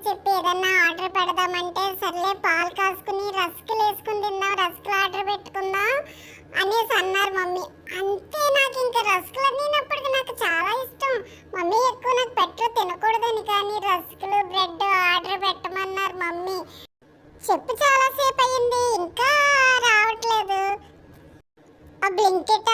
పేరు చెప్పి ఏదన్నా ఆర్డర్ పెడదామంటే సర్లే పాలు కాసుకుని రస్కులు వేసుకుని తిందాం రస్కులు ఆర్డర్ పెట్టుకుందాం అనేసి అన్నారు మమ్మీ. అంతే నాకు ఇంకా రస్కులు అనేటప్పటికి నాకు చాలా ఇష్టం. మమ్మీ ఎక్కువ నాకు పెట్టు తినకూడదని కానీ రస్కులు బ్రెడ్ ఆర్డర్ పెట్టమన్నారు మమ్మీ. చెప్పు చాలాసేపు అయింది ఇంకా రావట్లేదు. ఆ బ్లింకెట్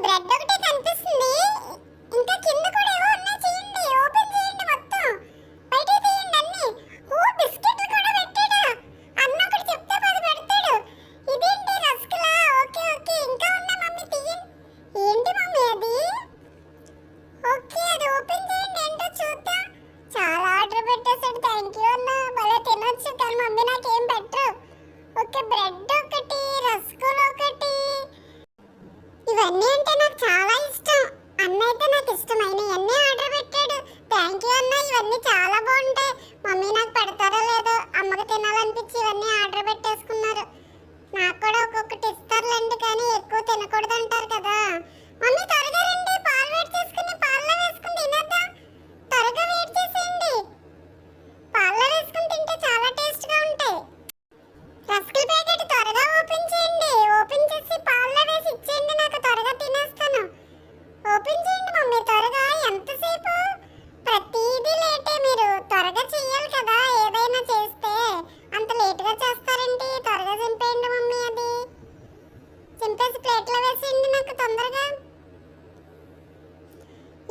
bread dog అయితే నాకు ఇష్టమైన ఎన్ని ఆర్డర్ పెట్టాడు. థ్యాంక్ యూ అన్న ఇవన్నీ చాలా బాగుంటాయి.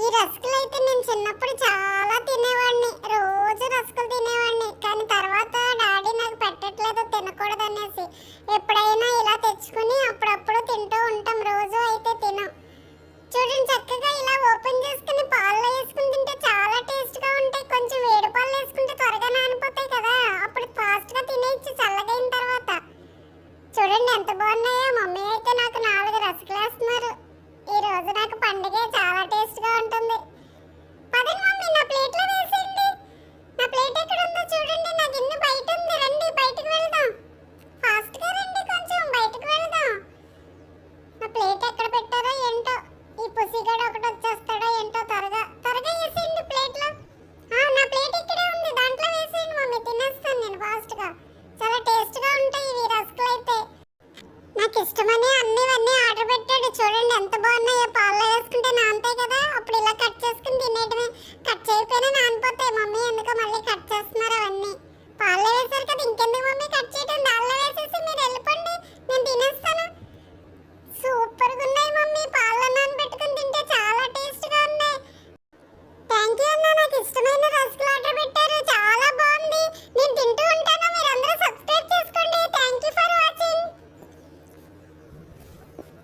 ఈ రస్కులు అయితే నేను చిన్నప్పుడు చాలా తినేవాడిని. రోజు రస్కులు తినేవాడిని. కానీ తర్వాత డాడీ నాకు పెట్టట్లేదు తినకూడదనేసి. ఎప్పుడైనా ఇలా తెచ్చుకుని అప్పుడప్పుడు తింటూ ఉంటాం. రోజు అయితే తినం. చూడండి చక్కగా ఇలా ఓపెన్ చేసుకుని పాలలో వేసుకుని తింటే చాలా టేస్ట్గా ఉంటాయి. కొంచెం వేడి పాలు వేసుకుంటే త్వరగా నానిపోతాయి కదా. అప్పుడు ఫాస్ట్గా తినేయచ్చు చల్లగైన తర్వాత. చూడండి ఎంత బాగున్నాయో. మమ్మీ అయితే నాకు నాలుగు రసగులేస్తున్నారు రోజు నాకు పండుగ చాలా టేస్ట్గా ఉంటుంది. నాకు ఇష్టమని అన్ని ఇవన్నీ ఆర్డర్ పెట్టాడు. చూడండి ఎంత బాగున్నాయో పాలలో వేసుకుంటే నానతాయి కదా. అప్పుడు ఇలా కట్ చేసుకుని తినేయడమే కట్ చేయకపోయినా నానిపోతాయి.